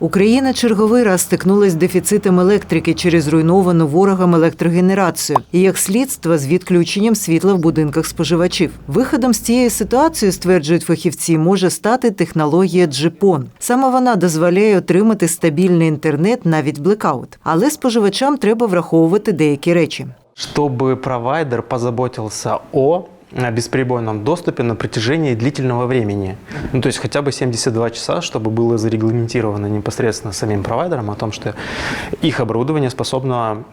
Україна черговий раз стикнулась з дефіцитом електрики через руйновану ворогам електрогенерацію і як слідство з відключенням світла в будинках споживачів. Виходом з цієї ситуації, стверджують фахівці, може стати технологія Джипон. Саме вона дозволяє отримати стабільний інтернет навіть блекаут. Але споживачам треба враховувати деякі речі. чтобы провайдер позаботился о бесперебойном доступе на протяжении длительного времени. Ну, то есть хотя бы 72 часа, чтобы было зарегламентировано непосредственно самим провайдером о том, что их оборудование способно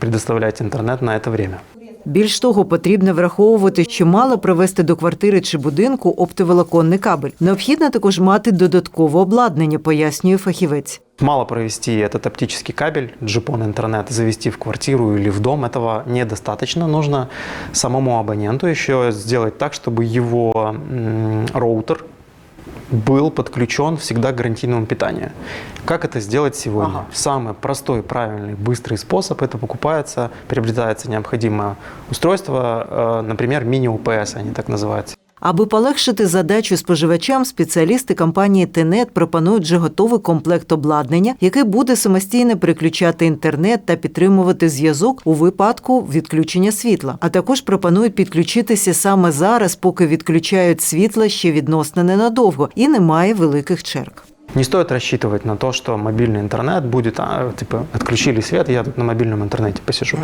предоставлять интернет на это время. Більш того, потрібно враховувати, що мало провести до квартири чи будинку оптоволоконний кабель. Необхідно також мати додаткове обладнання, пояснює фахівець. Мало провести этот оптический кабель, джипон интернет, завести в квартиру или в дом, этого недостаточно. Нужно самому абоненту еще сделать так, чтобы его м, роутер был подключен всегда к гарантийному питанию. Как это сделать сегодня? Ага. Самый простой, правильный, быстрый способ – это покупается, приобретается необходимое устройство, э, например, мини-УПС, они так называются. Аби полегшити задачу споживачам, спеціалісти компанії Тенет пропонують вже готовий комплект обладнання, який буде самостійно переключати інтернет та підтримувати зв'язок у випадку відключення світла. А також пропонують підключитися саме зараз, поки відключають світло ще відносно ненадовго і немає великих черг. Не стоит рассчитывать на то, что мобильный интернет будет, а, типа, отключили свет, я на мобильном интернете посижу.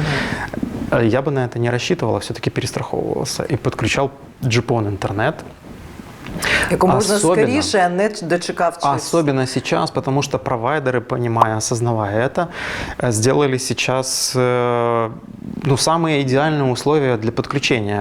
Э, Я бы на это не рассчитывал, а все-таки перестраховывался и подключал джипон интернет. Яку можна Особенно- скоріше, а не дочекавшись. Особенно сейчас, потому что провайдеры, понимая, осознавая это, э, сделали сейчас э, ну, самые идеальные условия для подключения.